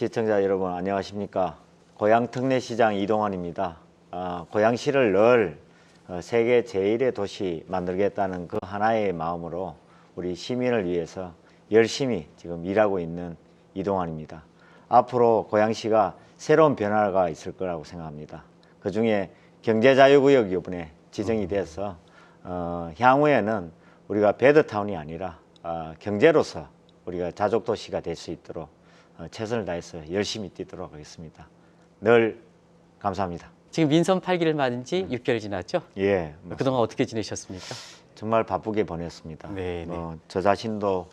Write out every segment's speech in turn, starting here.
시청자 여러분 안녕하십니까 고양 특례시장 이동환입니다. 아, 고양시를 늘 어, 세계 제1의 도시 만들겠다는 그 하나의 마음으로 우리 시민을 위해서 열심히 지금 일하고 있는 이동환입니다. 앞으로 고양시가 새로운 변화가 있을 거라고 생각합니다. 그 중에 경제자유구역 이번에 지정이 돼서 어, 향후에는 우리가 배드타운이 아니라 어, 경제로서 우리가 자족 도시가 될 수 있도록 어, 최선을 다해서 열심히 뛰도록 하겠습니다. 늘 감사합니다. 지금 민선 8기를 맞은 지 6개월 지났죠? 예, 뭐 그동안 어떻게 지내셨습니까? 정말 바쁘게 보냈습니다. 네, 뭐, 저 자신도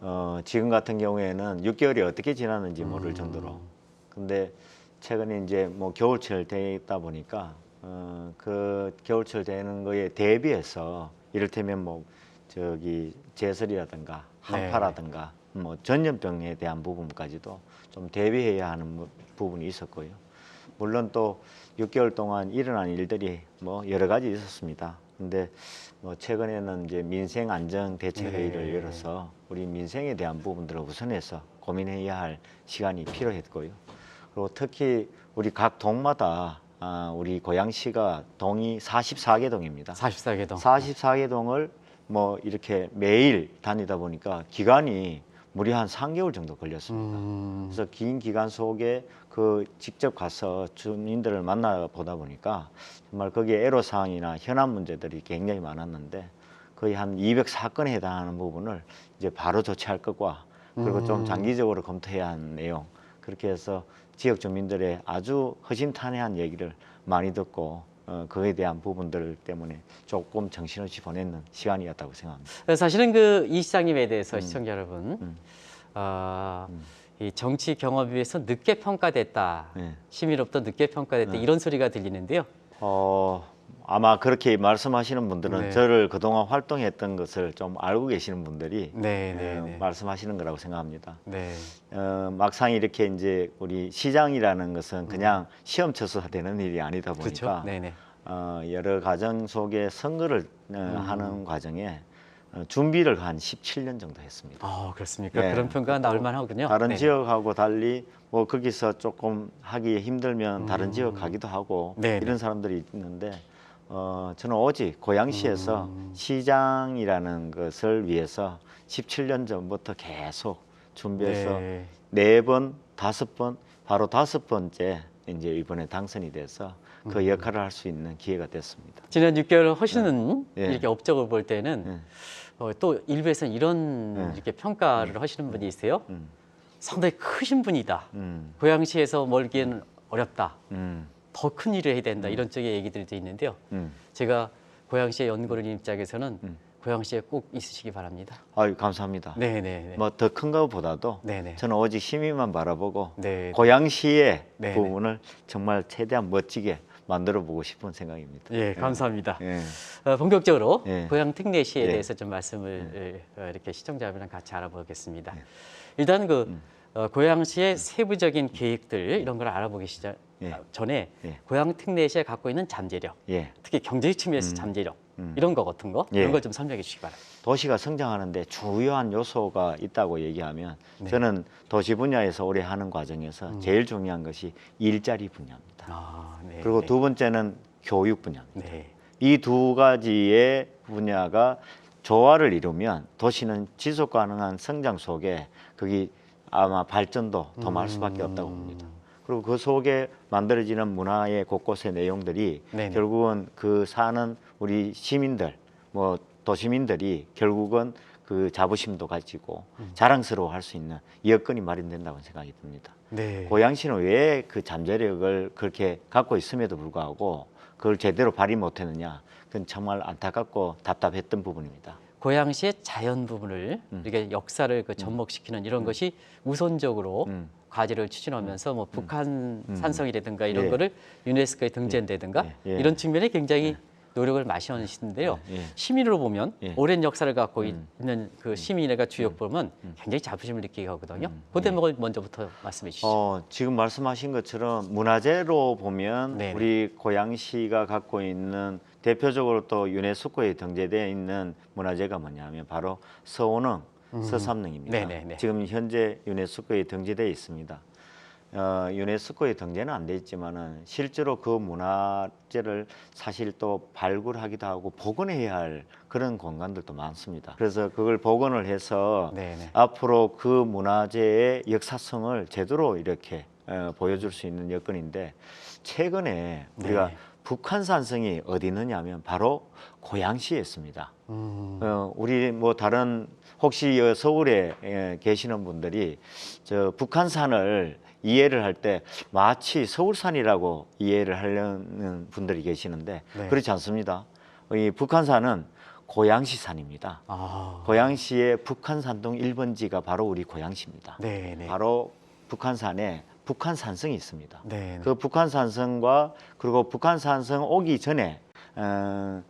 어, 지금 같은 경우에는 6개월이 어떻게 지났는지 모를 음. 정도로. 근데 최근에 이제 뭐 겨울철 되다 보니까 어, 그 겨울철 되는 거에 대비해서 이를테면 뭐 저기 제설이라든가 네. 한파라든가 뭐 전염병에 대한 부분까지도 좀 대비해야 하는 부- 부분이 있었고요. 물론 또 6개월 동안 일어난 일들이 뭐 여러 가지 있었습니다. 근데 뭐 최근에는 이제 민생 안정 대책 회의를 네. 열어서 우리 민생에 대한 부분들을 우선해서 고민해야 할 시간이 필요했고요. 그리고 특히 우리 각 동마다 아, 우리 고양시가 동이 44개 동입니다. 44개 동. 44개 동을 뭐 이렇게 매일 다니다 보니까 기간이 무려 한 3개월 정도 걸렸습니다. 음, 그래서 긴 기간 속에 그 직접 가서 주민들을 만나 보다 보니까 정말 거기에 애로 사항이나 현안 문제들이 굉장히 많았는데 거의 한 204건에 해당하는 부분을 이제 바로 조치할 것과 그리고 좀 음. 장기적으로 검토해야 하는 내용 그렇게 해서 지역 주민들의 아주 허심탄회한 얘기를 많이 듣고 어, 그에 대한 부분들 때문에 조금 정신없이 보내는 시간이었다고 생각합니다. 사실은 그 이 시장님에 대해서 시청자 여러분, 음. 아, 음. 이 정치 경험에 비해서 늦게 평가됐다. 네. 시민으로부터 늦게 평가됐다. 네. 이런 소리가 들리는데요. 어, 아마 그렇게 말씀하시는 분들은 네. 저를 그동안 활동했던 것을 좀 알고 계시는 분들이 네, 어, 네, 네. 말씀하시는 거라고 생각합니다. 네. 어, 막상 이렇게 이제 우리 시장이라는 것은 그냥 시험 쳐서 되는 일이 아니다 음. 그렇죠. 보니까 네, 네. 어, 여러 과정 속에 선거를 어, 음. 하는 과정에 어, 준비를 한 17년 정도 했습니다. 아, 그렇습니까? 네. 그런 평가가 나올 만하군요. 다른 네. 지역하고 달리 뭐 거기서 조금 하기 힘들면 다른 음. 지역 가기도 하고 네네. 이런 사람들이 있는데 어, 저는 오직 고양시에서 음. 시장이라는 것을 위해서 17년 전부터 계속 준비해서 네. 네 번, 다섯 번, 바로 다섯 번째 이제 이번에 당선이 돼서 그 음. 역할을 할 수 있는 기회가 됐습니다. 지난 6개월 하시는 네. 이렇게 업적을 볼 때는 네. 어, 또 일부에서는 이런 네. 이렇게 평가를 하시는 분이 있어요. 음, 상당히 크신 분이다. 음, 고양시에서 멀기에는 어렵다. 음, 더큰 일을 해야 된다. 이런 쪽의 얘기들도 있는데요. 음. 제가 고양시의 연구원 입장에서는 음. 고양시에 꼭 있으시기 바랍니다. 아유 감사합니다. 네, 네, 네. 뭐 더 큰 것보다도 네, 네. 저는 오직 시민만 바라보고 네. 고양시의 네, 부분을 정말 최대한 멋지게 만들어 보고 싶은 생각입니다. 예, 감사합니다. 예. 어, 본격적으로 예. 고양 특례시에 예. 대해서 좀 말씀을 어, 이렇게 시청자분이랑 같이 알아보겠습니다. 예. 일단 그 음. 어, 고양시의 세부적인 계획들 이런 걸 알아보기 시작 예. 아, 전에 예. 고양 특례시에 갖고 있는 잠재력, 예. 특히 경제적 측면에서 음. 잠재력 음. 이런 거 같은 거 예. 이런 걸 좀 설명해 주시기 바랍니다. 도시가 성장하는데 주요한 요소가 있다고 얘기하면 네. 저는 도시 분야에서 오래 하는 과정에서 음. 제일 중요한 것이 일자리 분야입니다. 아, 네. 그리고 네. 두 번째는 교육 분야입니다. 네. 이두 가지의 분야가 조화를 이루면 도시는 지속 가능한 성장 속에 거기 아마 발전도 더할 수밖에 없다고 음. 봅니다. 그리고 그 속에 만들어지는 문화의 곳곳의 내용들이 네네. 결국은 그 사는 우리 시민들 뭐 도시민들이 결국은 그 자부심도 가지고 음. 자랑스러워할 수 있는 여건이 마련된다고 생각이 듭니다. 네. 고양시는 왜 그 잠재력을 그렇게 갖고 있음에도 불구하고 그걸 제대로 발휘 못했느냐 그건 정말 안타깝고 답답했던 부분입니다. 고양시의 자연 부분을 음. 이렇게 역사를 그 접목시키는 이런 것이 우선적으로 음. 과제를 추진하면서 뭐 북한 음. 산성이라든가 이런 예. 거를 유네스코에 등재된다든가 예. 예. 이런 측면에 굉장히 노력을 마시는데요. 예. 예. 시민으로 보면 예. 오랜 역사를 갖고 음. 있는 그 시민회가 주역 보면 음. 굉장히 자부심을 느끼게 하거든요. 음. 그 대목을 먼저부터 말씀해 주시죠. 어, 지금 말씀하신 것처럼 문화재로 보면 네네. 우리 고양시가 갖고 있는 대표적으로 또 유네스코에 등재되어 있는 문화재가 뭐냐면 바로 서원릉, 음. 서삼릉입니다. 네네네. 지금 현재 유네스코에 등재되어 있습니다. 어, 유네스코에 등재는 안 돼 있지만은 실제로 그 문화재를 사실 또 발굴하기도 하고 복원해야 할 그런 공간들도 많습니다. 그래서 그걸 복원을 해서 네네. 앞으로 그 문화재의 역사성을 제대로 이렇게 어, 보여줄 수 있는 여건인데 최근에 우리가 네. 북한산성이 어디 있느냐면 바로 고양시에 있습니다. 음, 어, 우리 뭐 다른 혹시 여 서울에 예, 계시는 분들이 저 북한산을 이해를 할 때 마치 서울산이라고 이해를 하려는 분들이 계시는데 네. 그렇지 않습니다. 이 북한산은 고양시 산입니다. 아, 고양시의 북한산동 1번지가 바로 우리 고양시입니다. 네 네. 바로 북한산에 북한 산성이 있습니다. 네. 그 북한 산성과 그리고 북한 산성 오기 전에 어,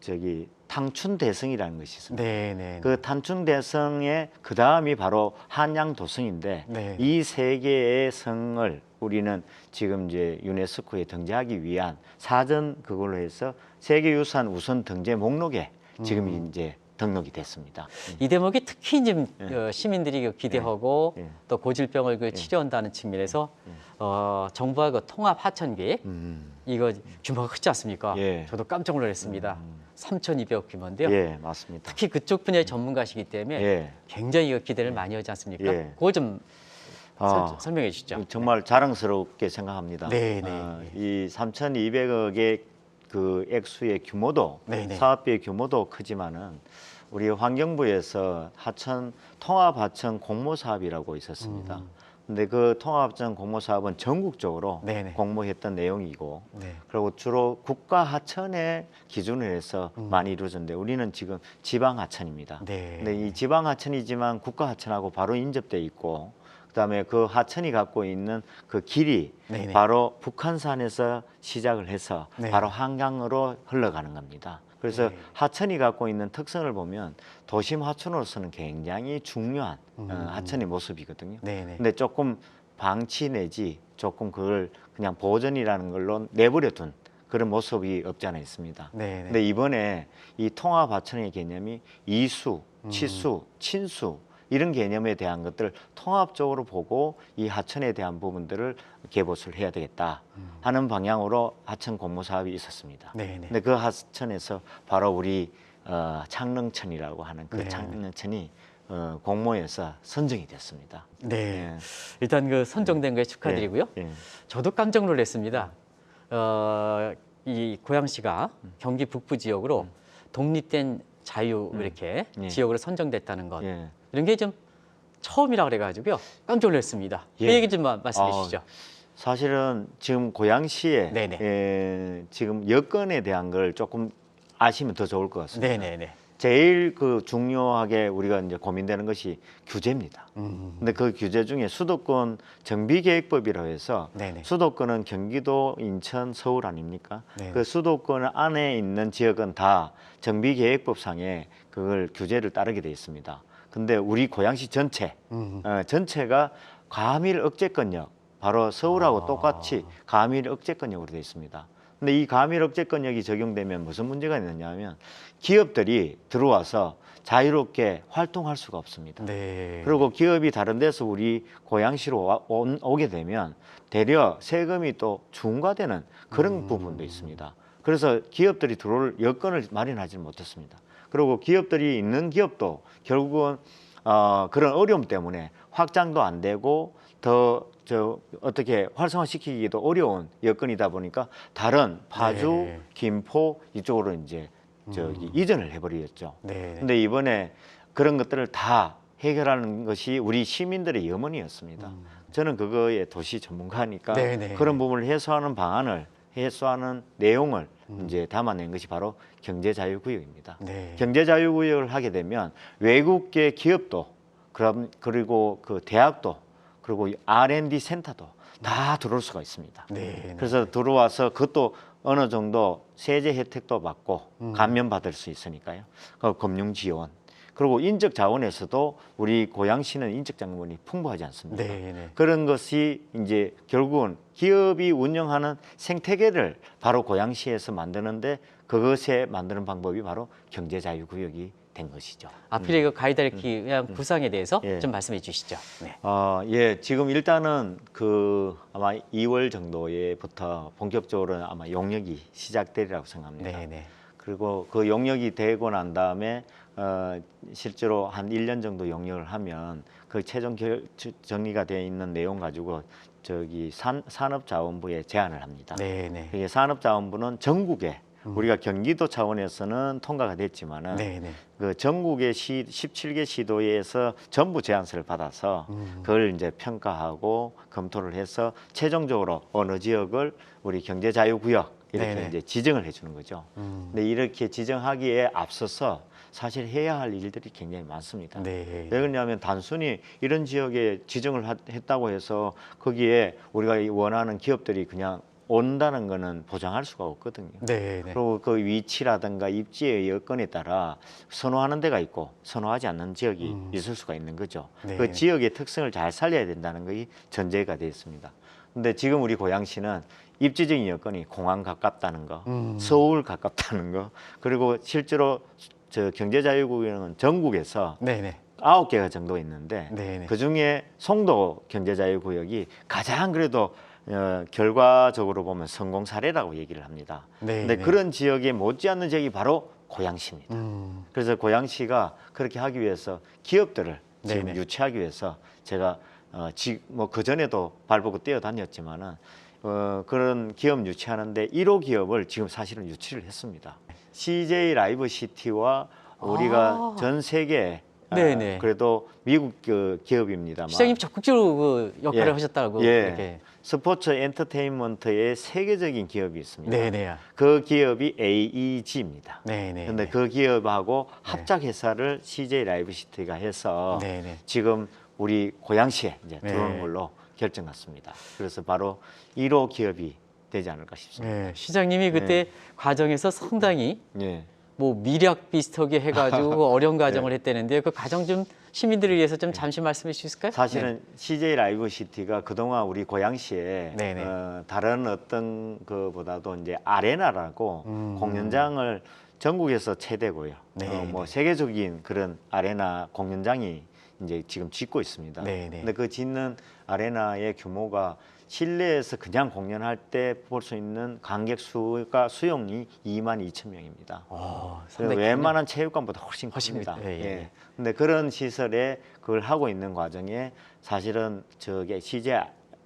저기 탕춘대성이라는 것이 있습니다. 네 네. 그 탕춘대성의 그 다음이 바로 한양도성인데 네. 이세 개의 성을 우리는 지금 이제 유네스코에 등재하기 위한 사전 그걸로 해서 세계유산 우선 등재 목록에 지금 음. 이제 등록이 됐습니다. 이 대목이 특히 좀 예. 어, 시민들이 그 기대하고 예. 또 고질병을 그 치료한다는 측면에서 어, 정부와 그 통합 하천 계획 음. 이거 규모가 크지 않습니까? 예. 저도 깜짝 놀랐습니다. 3,200억 규모인데요. 예, 맞습니다. 특히 그쪽 분야의 전문가시기 때문에 예. 굉장히 기대를 많이 하지 않습니까? 예. 그거 좀 아. 설- 설명해 주시죠. 정말 자랑스럽게 생각합니다. 네, 네. 어, 이 3,200억의 그 액수의 규모도 네, 네. 사업비의 규모도 크지만은 우리 환경부에서 하천 통합 하천 공모 사업이라고 있었습니다. 음. 근데 그 통합 하천 공모 사업은 전국적으로 네, 네. 공모했던 내용이고 네. 그리고 주로 국가 하천에 기준을 해서 음. 많이 이루어졌는데 우리는 지금 지방 하천입니다. 네. 근데 이 지방 하천이지만 국가 하천하고 바로 인접돼 있고 그다음에 그 하천이 갖고 있는 그 길이 네네. 바로 북한산에서 시작을 해서 네. 바로 한강으로 흘러가는 겁니다. 그래서 네. 하천이 갖고 있는 특성을 보면 도심 하천으로서는 굉장히 중요한 어, 음. 하천의 모습이거든요. 네네. 근데 조금 방치 내지 조금 그걸 그냥 보전이라는 걸로 내버려 둔 그런 모습이 없지 않아 있습니다. 네네. 근데 이번에 이 통합 하천의 개념이 이수, 음. 치수, 친수 이런 개념에 대한 것들을 통합적으로 보고 이 하천에 대한 부분들을 개봇을 해야 되겠다 하는 방향으로 하천 공모 사업이 있었습니다. 음. 네네. 근데 그 하천에서 바로 우리 어, 창릉천이라고 하는 그 네. 창릉천이 어, 공모에서 선정이 됐습니다. 네. 예. 일단 그 선정된 거에 축하드리고요. 예. 예. 저도 깜짝 놀랐습니다. 어, 이 고양시가 경기 북부 지역으로 독립된 자유 이렇게 예. 지역으로 선정됐다는 것 예. 이런 게 좀 처음이라 그래가지고요 깜짝 놀랐습니다. 그 예. 얘기 좀 마- 말씀해 아, 주시죠. 사실은 지금 고양시에. 에, 지금 여건에 대한 걸 조금 아시면 더 좋을 것 같습니다. 네네네. 제일 그 중요하게 우리가 이제 고민되는 것이 규제입니다. 음, 근데 그 규제 중에 수도권 정비계획법이라고 해서 네네. 수도권은 경기도, 인천, 서울 아닙니까? 네. 그 수도권 안에 있는 지역은 다 정비계획법상에 그걸 규제를 따르게 돼 있습니다. 근데 우리 고양시 전체 음, 어, 전체가 과밀 억제권역 바로 서울하고 아. 똑같이 과밀 억제권역으로 되어 있습니다. 근데 이 과밀 억제권역이 적용되면 무슨 문제가 있느냐면 기업들이 들어와서 자유롭게 활동할 수가 없습니다. 네. 그리고 기업이 다른 데서 우리 고양시로 와- 온- 오게 되면 대려 세금이 또 중과되는 그런 음. 부분도 있습니다. 그래서 기업들이 들어올 여건을 마련하지 못했습니다. 그리고 기업들이 있는 기업도 결국은 어, 그런 어려움 때문에 확장도 안 되고 더 저 어떻게 활성화시키기도 어려운 여건이다 보니까 다른 파주, 네. 김포 이쪽으로 이제 저기 이전을 해버렸죠. 네. 근데 이번에 그런 것들을 다 해결하는 것이 우리 시민들의 염원이었습니다. 저는 그거에 도시 전문가니까 음. 네네. 그런 부분을 해소하는 방안을 해소하는 내용을 이제 담아낸 것이 바로 경제자유구역입니다. 음. 네. 경제자유구역을 하게 되면 외국계 기업도 그럼 그리고 그 대학도 그리고 이 R&D 센터도 다 들어올 수가 있습니다. 네. 네. 그래서 들어와서 그것도 어느 정도 세제 혜택도 받고 음. 감면 받을 수 있으니까요. 그 금융 지원 그리고 인적 자원에서도 우리 고양시는 인적 자원이 풍부하지 않습니까? 네. 네. 그런 것이 이제 결국은 기업이 운영하는 생태계를 바로 고양시에서 만드는데 그것에 만드는 방법이 바로 경제 자유 구역이 된 것이죠. 앞으로의 그 가이드라이키 위한 구상에 대해서 예. 좀 말씀해 주시죠. 네. 어, 예, 지금 일단은 그 아마 2월 정도에부터 본격적으로 아마 용역이 시작되리라고 생각합니다. 네, 네. 그리고 그 용역이 되고 난 다음에 어, 실제로 한 1년 정도 용역을 하면 그 최종 결, 주- 정리가 되어 있는 내용 가지고 저기 산, 산업자원부에 제안을 합니다. 네, 네. 이게 산업자원부는 전국에 우리가 경기도 차원에서는 통과가 됐지만은 네, 네. 그 전국의 시 17개 시도에서 전부 제안서를 받아서 음. 그걸 이제 평가하고 검토를 해서 최종적으로 어느 지역을 우리 경제 자유 구역 이렇게 네네. 이제 지정을 해 주는 거죠. 음. 근데 이렇게 지정하기에 앞서서 사실 해야 할 일들이 굉장히 많습니다. 네. 왜 그러냐면 단순히 이런 지역에 지정을 하- 했다고 해서 거기에 우리가 이 원하는 기업들이 그냥 온다는 거는 보장할 수가 없거든요. 네, 네. 그리고 그 위치라든가 입지의 여건에 따라 선호하는 데가 있고 선호하지 않는 지역이 음. 있을 수가 있는 거죠. 네. 그 지역의 특성을 잘 살려야 된다는 것이 전제가 되어 있습니다. 근데 지금 우리 고양시는 입지적인 여건이 공항 가깝다는 거, 음. 서울 가깝다는 거, 그리고 실제로 저 경제자유구역은 전국에서 네, 네. 아홉 개가 정도 있는데 네, 네. 그 중에 송도 경제자유구역이 가장 그래도 어, 결과적으로 보면 성공 사례라고 얘기를 합니다. 네, 근데 네. 그런 지역에 못지않는 지역이 바로 고양시입니다. 음. 그래서 고양시가 그렇게 하기 위해서 기업들을 지금 네네. 유치하기 위해서 제가 어, 뭐그 전에도 발보고 뛰어다녔지만은 어, 그런 기업 유치하는데 1호 기업을 지금 사실은 유치를 했습니다. CJ 라이브 시티와 우리가 아. 전 세계 아, 네네. 그래도 미국 그 기업입니다만 시장님 적극적으로 그 역할을 예. 하셨다고 예. 이렇게. 스포츠 엔터테인먼트의 세계적인 기업이 있습니다. 네, 네. 그 기업이 AEG입니다. 네, 네. 근데 네. 그 기업하고 합작 회사를 CJ 라이브 시티가 해서 네, 네. 지금 우리 고양시에 이제 네. 들어오는 걸로 결정났습니다. 그래서 바로 1호 기업이 되지 않을까 싶습니다. 네, 시장님이 그때 과정에서 상당히 예. 뭐 미략 비슷하게 해가지고 어려운 과정을 했다는데 그 과정 좀 시민들을 위해서 좀 잠시 말씀해 주실 까요 사실은 CJ 라이브 시티가 그동안 우리 고양시에. 어, 다른 어떤 그보다도 이제 아레나라고 음. 공연장을 전국에서 최대고요. 네, 어, 뭐 네. 세계적인 그런 아레나 공연장이 이제 지금 짓고 있습니다. 네, 네. 근데 그 짓는 아레나의 규모가 실내에서 그냥 공연할 때 볼 수 있는 관객 수가 수용이 2만 2천 명입니다. 어, 그래서 상당히 웬만한 체육관보다 훨씬 큽니다. 예, 예, 예. 근데 그런 시설에 그걸 하고 있는 과정에 사실은 저게 CJ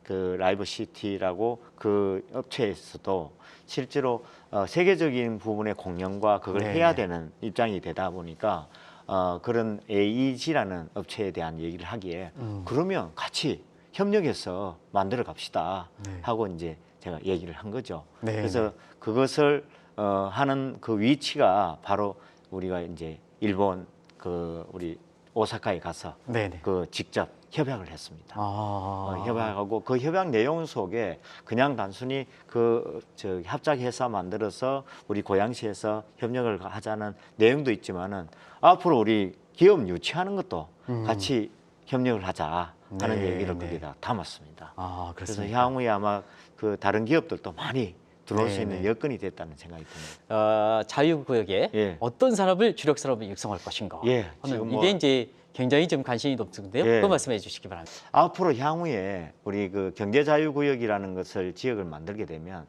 그 라이브 시티라고 그 업체에서도 실제로 어, 세계적인 부분의 공연과 그걸 네, 해야 네. 되는 입장이 되다 보니까 어, 그런 AEG라는 업체에 대한 얘기를 하기에 음. 그러면 같이 협력해서 만들어 갑시다 네. 하고 이제 제가 얘기를 한 거죠. 네, 그래서 그것을 어, 하는 그 위치가 바로 우리가 이제 일본 그 우리 오사카에 가서 네, 네. 그 직접 협약을 했습니다. 아. 어, 협약하고 그 협약 내용 속에 그냥 단순히 그 저 합작 회사 만들어서 우리 고양시에서 협력을 하자는 내용도 있지만은 앞으로 우리 기업 유치하는 것도 음. 같이 협력을 하자 하는 네, 얘기를 네. 거기다 담았습니다. 아, 그래서. 향후에 아마 그 다른 기업들도 많이 들어올 수 네, 있는 네. 여건이 됐다는 생각이 듭니다. 어, 자유구역에 예. 어떤 산업을 주력 산업을 육성할 것인가. 예, 하는 이게 뭐- 이제 굉장히 좀 관심이 높은데요. 예. 그 말씀해 주시기 바랍니다. 앞으로 향후에 우리 그 경제 자유 구역이라는 것을 지역을 만들게 되면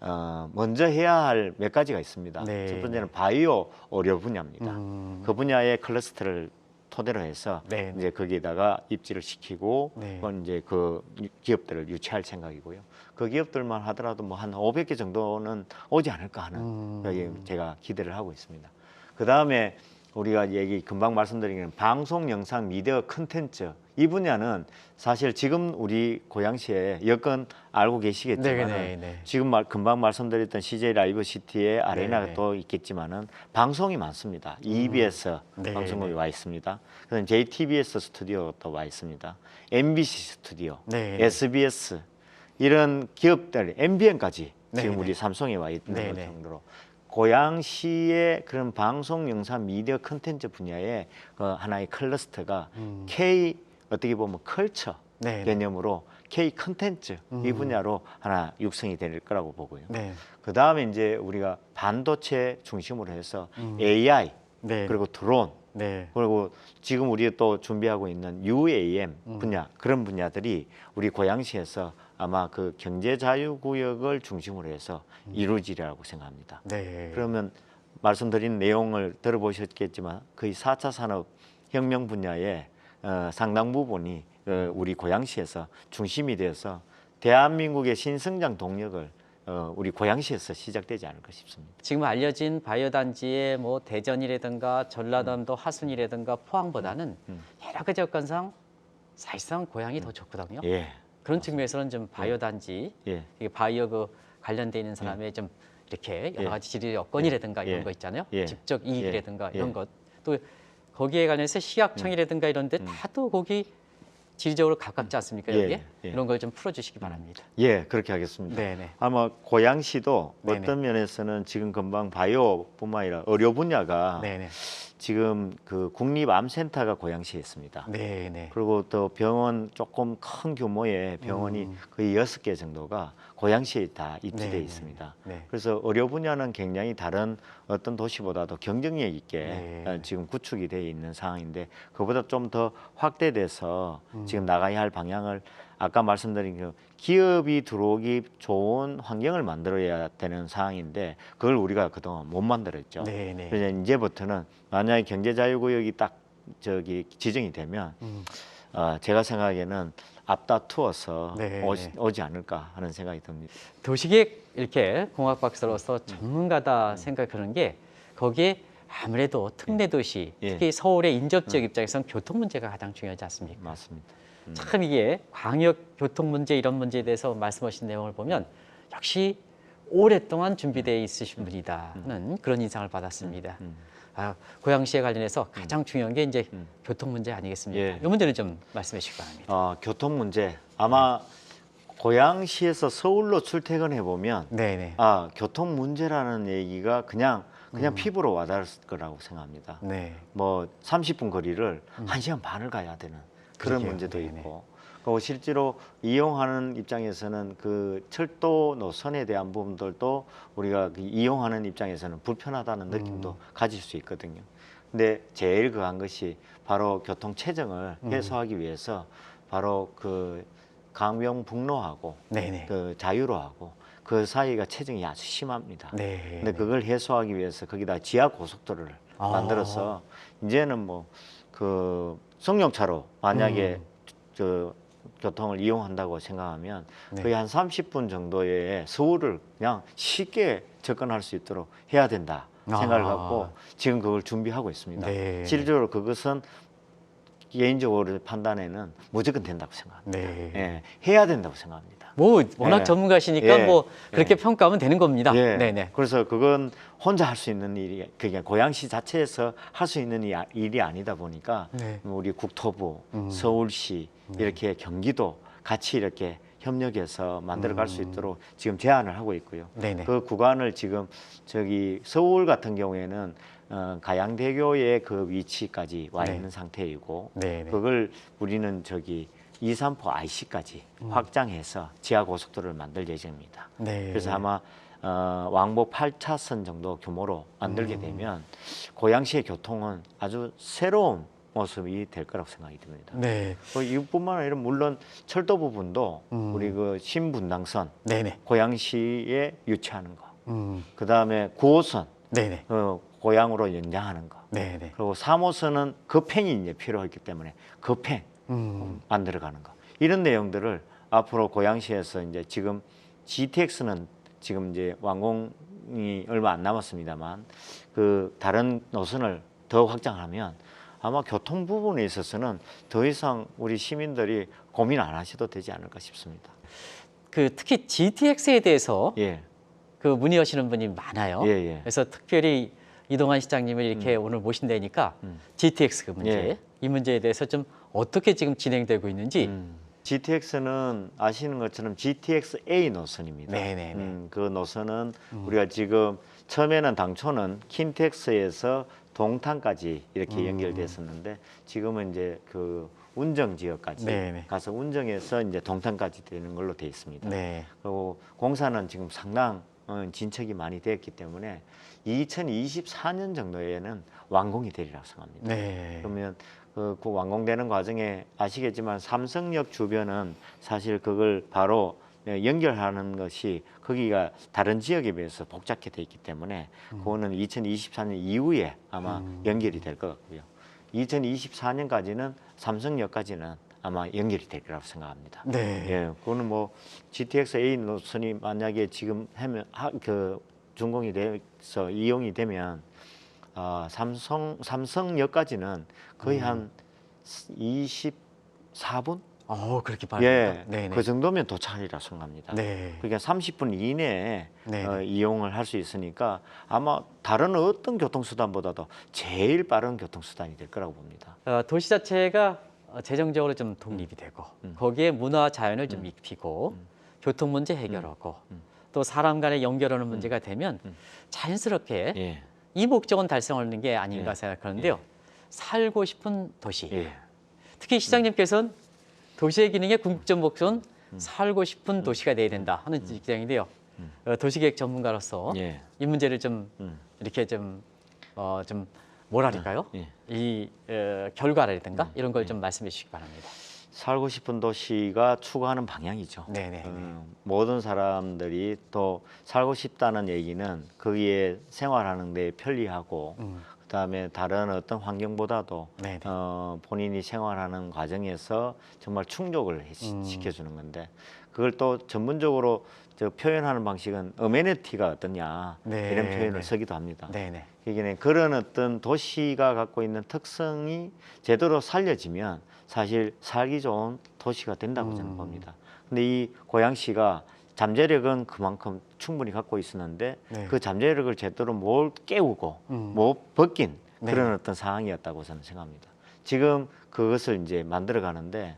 어, 먼저 해야 할 몇 가지가 있습니다. 네. 첫 번째는 바이오 의료 분야입니다. 음. 그 분야의 클러스터를 토대로 해서 네. 이제 거기에다가 입지를 시키고 네. 그건 이제 그 유- 기업들을 유치할 생각이고요. 그 기업들만 하더라도 뭐 한 500개 정도는 오지 않을까 하는 음. 여기 제가 기대를 하고 있습니다. 그 다음에 우리가 얘기 금방 말씀드린 건 방송 영상 미디어 컨텐츠 이 분야는 사실 지금 우리 고양시에 여건 알고 계시겠지만 네, 네, 네. 지금 말, 금방 말씀드렸던 CJ 라이브 시티의 아레나가 네, 네. 또 있겠지만은 방송이 많습니다. EBS 네, 방송국이 네. 와 있습니다. 그다음 JTBS 스튜디오도 와 있습니다. MBC 스튜디오, 네. SBS 이런 기업들, MBN까지 네, 지금 네. 우리 삼성에 와 있는. 정도로 고양시의 그런 방송 영상 미디어 컨텐츠 분야의 그 하나의 클러스터가 음. K 어떻게 보면 컬처 네, 네. 개념으로 K 컨텐츠 이 음. 분야로 하나 육성이 될 거라고 보고요. 네. 그 다음에 이제 우리가 반도체 중심으로 해서 음. AI 네. 그리고 드론, 네. 그리고 지금 우리 또 준비하고 있는 UAM 음. 분야 그런 분야들이 우리 고양시에서 아마 그 경제 자유 구역을 중심으로 해서 음. 이루어지리라고 생각합니다. 네. 그러면 말씀드린 내용을 들어보셨겠지만 거의 4차 산업 혁명 분야의 어, 상당 부분이 어, 우리 고양시에서 중심이 되어서 대한민국의 신성장 동력을 어, 우리 고양시에서 시작되지 않을까 싶습니다. 지금 알려진 바이오 단지의 뭐 대전이라든가 전라남도 하순이라든가 포항보다는 여러 가지 여건상 사실상 고향이 더 좋거든요. 예, 그런 측면에서는 좀 바이오 단지 예, 이게 바이오 그 관련돼 있는 사람의 좀 이렇게 여러 예. 가지 지리 여건이라든가 예. 이런 거 있잖아요. 예. 직접 이익이라든가 예. 이런 것 또 거기에 관해서 시약청이라든가 이런 데 다도 거기 지리적으로 가깝지 않습니까 예, 여기에 예. 이런 걸 좀 풀어주시기 바랍니다. 예, 그렇게 하겠습니다. 네네. 아마 고양시도 네네. 어떤 면에서는 지금 금방 바이오뿐만 아니라 의료 분야가 네네. 지금 그 국립암센터가 고양시에 있습니다. 네 네. 그리고 또 병원 조금 큰 규모의 병원이 음. 거의 여섯 개 정도가 고양시에 다 입지돼 네, 있습니다. 네. 그래서 의료 분야는 굉장히 다른 어떤 도시보다도 경쟁력 있게 네. 어, 지금 구축이 되어 있는 상황인데 그보다 좀 더 확대돼서 음. 지금 나가야 할 방향을 아까 말씀드린 그 기업이 들어오기 좋은 환경을 만들어야 되는 상황인데 그걸 우리가 그동안 못 만들었죠. 네네. 그래서 이제부터는 만약에 경제 자유구역이 딱 저기 지정이 되면 음. 어, 제가 생각에는 앞다투어서 네, 오지, 네. 오지 않을까 하는 생각이 듭니다. 도시계획 이렇게 공학 박사로서 음. 전문가다 생각하는 게 거기에 아무래도 특례 도시 예. 특히 서울의 인접 지역 입장에서는 교통 문제가 가장 중요하지 않습니까? 맞습니다. 음. 참 이게 광역 교통 문제 이런 문제에 대해서 말씀하신 내용을 보면 역시 오랫동안 준비되어 있으신 분이다는 그런 인상을 받았습니다. 음. 아, 고양시에 관련해서 가장 중요한 게 이제 음. 교통 문제 아니겠습니까? 예. 이 문제는 좀 말씀해 주시기 바랍니다. 어, 교통 문제 아마 고양시에서 서울로 출퇴근해 보면 네네. 아 교통 문제라는 얘기가 그냥 그냥 음. 피부로 와닿을 거라고 생각합니다. 네. 뭐 30분 거리를 한시간 반을 가야 되는 그런. 문제도 네네. 있고 그리고 실제로 이용하는 입장에서는 그 철도 노선에 대한 부분들도 우리가 그 이용하는 입장에서는 불편하다는 느낌도 음. 가질 수 있거든요. 근데 제일 그한 것이 바로 교통 체증을 음. 해소하기 위해서 바로 그 강명북로하고 네네. 그 자유로하고 그 사이가 체증이 아주 심합니다. 네. 근데 그걸 해소하기 위해서 거기다 지하 고속도로를 아. 만들어서 이제는 뭐 그 승용차로 만약에 음. 저 교통을 이용한다고 생각하면 네. 거의 한 30분 정도의 서울을 그냥 쉽게 접근할 수 있도록 해야 된다 생각을 아. 갖고 지금 그걸 준비하고 있습니다. 네. 실질적으로 그것은 개인적으로 판단에는 무조건 된다고 생각합니다. 네. 예, 해야 된다고 생각합니다. 뭐 워낙 예. 전문가시니까 예. 뭐 그렇게 예. 평가하면 되는 겁니다. 예. 네네. 그래서 그건 혼자 할 수 있는 일이 그게 고양시 자체에서 할 수 있는 이- 일이 아니다 보니까 네. 우리 국토부, 음. 서울시 이렇게 경기도 같이 이렇게 협력해서 만들어갈 수 음. 있도록 지금 제안을 하고 있고요. 네네. 그 구간을 지금 저기 서울 같은 경우에는 어, 가양대교의 그 위치까지 와 네. 있는 상태이고 네 네. 그걸 우리는 저기 이산포 IC까지 확장해서 지하 고속도로를 만들 예정입니다. 음. 네. 그래서 아마 어, 왕복 8차선 정도 규모로 만들게 음. 되면 고양시의 교통은 아주 새로운 모습이 될 거라고 생각이 듭니다. 네. 그 이뿐만 아니라 물론 철도 부분도 음. 우리 그 신분당선 네네. 고양시에 유치하는 거, 음. 그 다음에 9호선 네네. 어, 고향으로 연장하는 거, 네네. 그리고 3호선은 급행이 이제 필요하기 때문에 급행 음. 만들어가는 거 이런 내용들을 앞으로 고양시에서 이제 지금 GTX는 지금 이제 완공이 얼마 안 남았습니다만 그 다른 노선을 더 확장하면 아마 교통 부분에 있어서는 더 이상 우리 시민들이 고민 안 하셔도 되지 않을까 싶습니다. 그 특히 GTX에 대해서 예, 그 문의하시는 분이 많아요. 예, 예. 그래서 특별히 이동환 시장님을 이렇게 오늘 모신다니까 음. GTX 그 문제, 예. 이 문제에 대해서 좀 어떻게 지금 진행되고 있는지. 음. GTX는 아시는 것처럼 GTX-A 노선입니다. 네네네. 음, 그 노선은 우리가 지금 처음에는 당초는 킨텍스에서 동탄까지 이렇게 음. 연결됐었는데 지금은 이제 그 운정 지역까지 네네. 가서 운정에서 이제 동탄까지 되는 걸로 돼 있습니다. 네. 그리고 공사는 지금 상당 어, 진척이 많이 되었기 때문에 2024년 정도에는 완공이 되리라고 생각합니다. 네. 그러면 그, 그 완공되는 과정에 아시겠지만 삼성역 주변은 사실 그걸 바로 예, 연결하는 것이 거기가 다른 지역에 비해서 복잡하게 돼 있기 때문에 그거는 2024년 이후에 아마 연결이 될 것 같고요. 2024년까지는 삼성역까지는 아마 연결이 될 거라고 생각합니다. 네. 예, 그거는 뭐 GTX A 노선이 만약에 지금 하면 하, 그 준공이 돼서 이용이 되면 아, 삼성 삼성역까지는 거의 한 24분 어, 그렇게 빠릅니다. 예, 네, 네. 그 정도면 도착이라 생각합니다. 네. 그러니까 30분 이내에 네. 어, 이용을 할 수 있으니까 아마 다른 어떤 교통수단보다도 제일 빠른 교통수단이 될 거라고 봅니다. 어, 도시 자체가 어, 재정적으로 좀 독립이 되고 음. 거기에 문화 자연을 좀 입히고 교통 문제 해결하고 음. 또 사람 간에 연결하는 문제가 되면 음. 자연스럽게 예, 이 목적은 달성하는 게 아닌가 예. 생각하는데요. 살고 싶은 도시. 예, 특히 시장님께서는 도시의 기능의 궁극적 목표는 음. 살고 싶은 도시가 돼야 된다 하는 입장인데요. 어, 도시계획 전문가로서 예, 이 문제를 좀 음, 이렇게 좀, 어, 좀 뭐랄까요? 예. 이 어, 결과라든가 이런 걸 좀 말씀해 주시기 바랍니다. 살고 싶은 도시가 추구하는 방향이죠. 네네. 어, 모든 사람들이 또 살고 싶다는 얘기는 거기에 생활하는 데 편리하고 음. 그다음에 다른 어떤 환경보다도 네네. 어, 본인이 생활하는 과정에서 정말 충족을 해- 음. 시켜주는 건데 그걸 또 전문적으로 저 표현하는 방식은 어메니티가 어떠냐 네, 이런 표현을 네. 쓰기도 합니다. 네네. 그러니까 그런 어떤 도시가 갖고 있는 특성이 제대로 살려지면 사실 살기 좋은 도시가 된다고 저는 음. 봅니다. 근데 이 고양시가 잠재력은 그만큼 충분히 갖고 있었는데 네. 그 잠재력을 제대로 못 깨우고 음. 못 벗긴 네. 그런 어떤 상황이었다고 저는 생각합니다. 지금 그것을 이제 만들어 가는데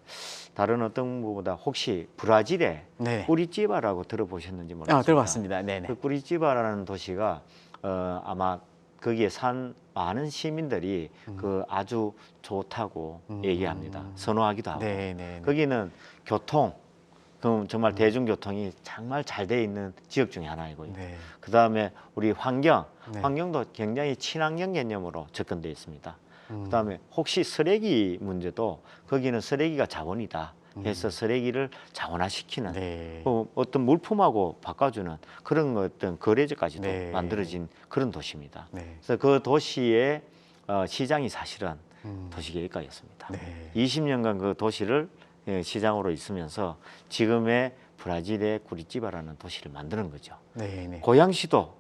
다른 어떤 것보다 혹시 브라질의 네네. 꾸리찌바라고 들어보셨는지 모르겠습니다. 아, 들어봤습니다. 네네. 그 꾸리찌바라는 도시가 어, 아마 거기에 산 많은 시민들이 그 아주 좋다고 음. 얘기합니다. 선호하기도 하고. 네네. 거기는 교통, 그럼 정말 대중교통이 정말 잘 돼 있는 지역 중에 하나이고요. 네. 그 다음에 우리 환경, 네. 환경도 굉장히 친환경 개념으로 접근돼 있습니다. 음. 그 다음에 혹시 쓰레기 문제도 거기는 쓰레기가 자원이다 해서 쓰레기를 자원화시키는 네. 어, 어떤 물품하고 바꿔주는 그런 어떤 거래제까지도 네. 만들어진 그런 도시입니다. 네. 그래서 그 도시의 어, 시장이 사실은 음. 도시계획과였습니다. 네. 20년간 그 도시를 예, 시장으로 있으면서 지금의 브라질의 구리찌바라는 도시를 만드는 거죠. 네네. 고양시도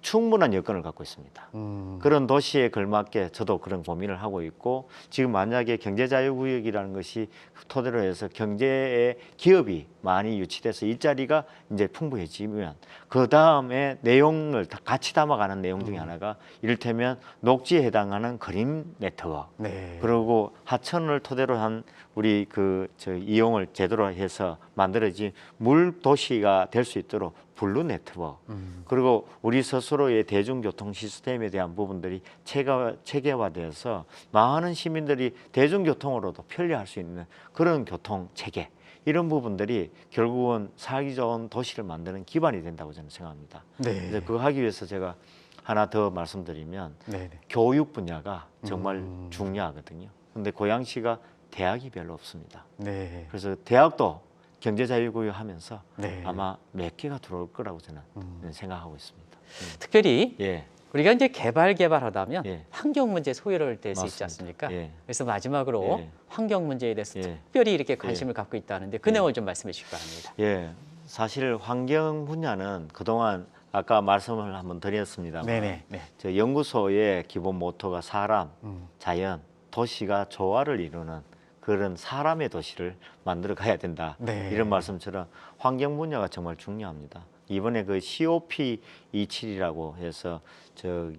충분한 여건을 갖고 있습니다. 음. 그런 도시에 걸맞게 저도 그런 고민을 하고 있고 지금 만약에 경제자유구역이라는 것이 토대로 해서 경제에 기업이 많이 유치돼서 일자리가 이제 풍부해지면 그 다음에 내용을 다 같이 담아가는 내용 중에 하나가 이를테면 녹지에 해당하는 그린 네트워크 네. 그리고 하천을 토대로 한 우리 그 저 이용을 제대로 해서 만들어진 물 도시가 될 수 있도록 블루 네트워크 음. 그리고 우리 스스로의 대중교통 시스템에 대한 부분들이 체계, 체계화되어서 많은 시민들이 대중교통으로도 편리할 수 있는 그런 교통 체계 이런 부분들이 결국은 살기 좋은 도시를 만드는 기반이 된다고 저는 생각합니다. 네. 그래서 그거 하기 위해서 제가 하나 더 말씀드리면 네네. 교육 분야가 정말 음. 중요하거든요. 근데 고양시가 대학이 별로 없습니다. 네. 그래서 대학도 경제자유구역 하면서 네. 아마 몇 개가 들어올 거라고 저는 음. 생각하고 있습니다. 특별히 예, 우리가 이제 개발 개발하다면 예. 환경 문제 소외를 될 수 있지. 않습니까? 예. 그래서 마지막으로 예. 환경 문제에 대해서 예. 특별히 이렇게 관심을 갖고 있다는데 그 예. 내용을 좀 말씀해 주시기 바랍니다. 예, 사실 환경 분야는 그동안 아까 말씀을 한번 드렸습니다만 네네. 네. 저 연구소의 기본 모토가 사람, 음. 자연, 도시가 조화를 이루는 그런 사람의 도시를 만들어 가야 된다. 네. 이런 말씀처럼 환경 분야가 정말 중요합니다. 이번에 그 COP27이라고 해서 저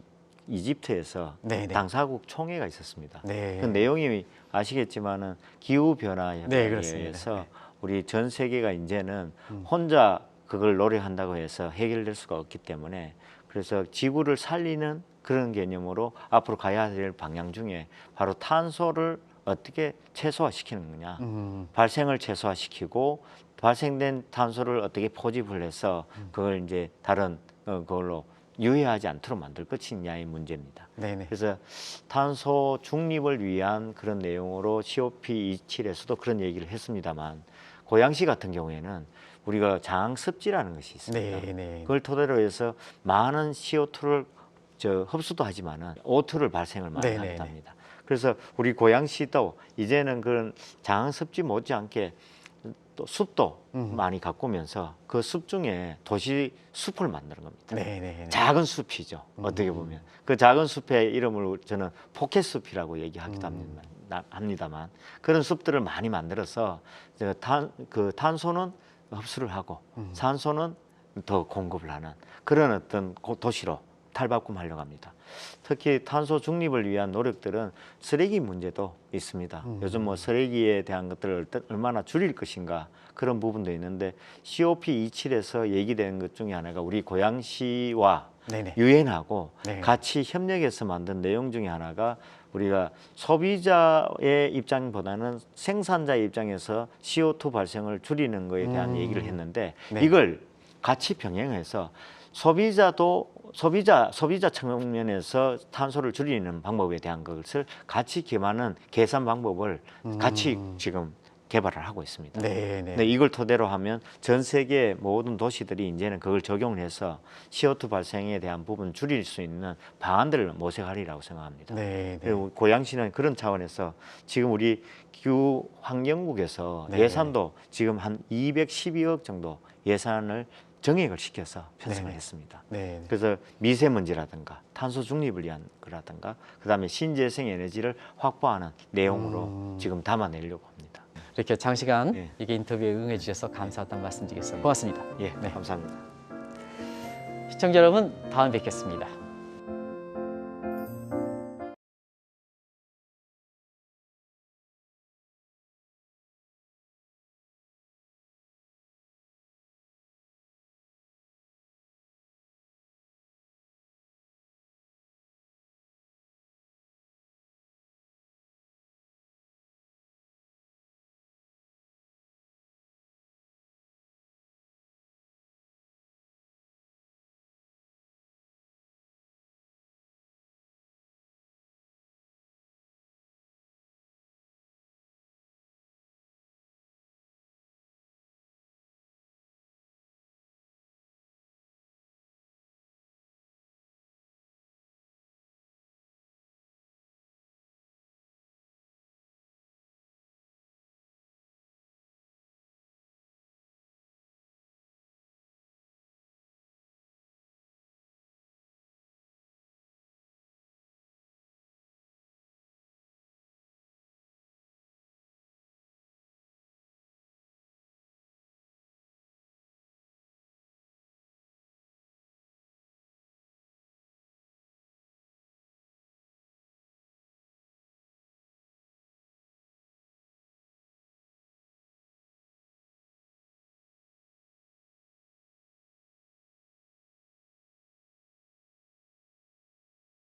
이집트에서 네, 네. 당사국 총회가 있었습니다. 네. 그 내용이 아시겠지만은 기후 변화에 네. 의해서 네. 우리 전 세계가 이제는 음. 혼자 그걸 노력한다고 해서 해결될 수가 없기 때문에 그래서 지구를 살리는 그런 개념으로 앞으로 가야 될 방향 중에 바로 탄소를 어떻게 최소화시키는 거냐. 음. 발생을 최소화시키고 발생된 탄소를 어떻게 포집을 해서 그걸 이제 다른 어, 그걸로 유해하지 않도록 만들 것이냐의 문제입니다. 네네. 그래서 탄소 중립을 위한 그런 내용으로 COP27에서도 그런 얘기를 했습니다만 고양시 같은 경우에는 우리가 장항 습지라는 것이 있습니다. 네네. 그걸 토대로 해서 많은 CO2를 저 흡수도 하지만은 O2를 발생을 많이 네네네. 한답니다. 그래서 우리 고양시도 이제는 그런 장항 습지 못지않게 또 숲도 음. 많이 가꾸면서 그 숲 중에 도시 숲을 만드는 겁니다. 네네. 작은 숲이죠. 어떻게 보면 그 작은 숲의 이름을 저는 포켓 숲이라고 얘기하기도 합니다. 나- 합니다만 그런 숲들을 많이 만들어서 탄, 그 탄소는 흡수를 하고 산소는 더 공급을 하는 그런 어떤 고- 도시로 탈바꿈 하려고 합니다. 특히 탄소 중립을 위한 노력들은 쓰레기 문제도 있습니다. 요즘 뭐 쓰레기에 대한 것들을 얼마나 줄일 것인가 그런 부분도 있는데 COP27에서 얘기되는 것 중에 하나가 우리 고양시와. 유엔하고 네. 같이 협력해서 만든 내용 중에 하나가 우리가 소비자의 입장보다는 생산자의 입장에서 CO2 발생을 줄이는 거에 대한 음. 얘기를 했는데 네. 이걸 같이 병행해서 소비자도 소비자 소비자 측면에서 탄소를 줄이는 방법에 대한 것을 같이 겸하는 계산 방법을 같이 지금 개발을 하고 있습니다. 음. 네네. 근데 이걸 토대로 하면 전 세계 모든 도시들이 이제는 그걸 적용을 해서 CO2 발생에 대한 부분 줄일 수 있는 방안들을 모색하리라고 생각합니다. 네 네. 그리고 고양시는 그런 차원에서 지금 우리 기후 환경국에서 네. 예산도 지금 한 212억 정도 예산을 정액을 시켜서 편성을 네. 했습니다. 네. 그래서 미세먼지라든가 탄소 중립을 위한 거라든가 그다음에 신재생 에너지를 확보하는 내용으로 음. 지금 담아내려고 합니다. 이렇게 장시간 네. 이게 인터뷰에 응해 주셔서 감사하다는 말씀드리겠습니다. 고맙습니다. 예, 네. 감사합니다. 시청자 여러분 다음에 뵙겠습니다.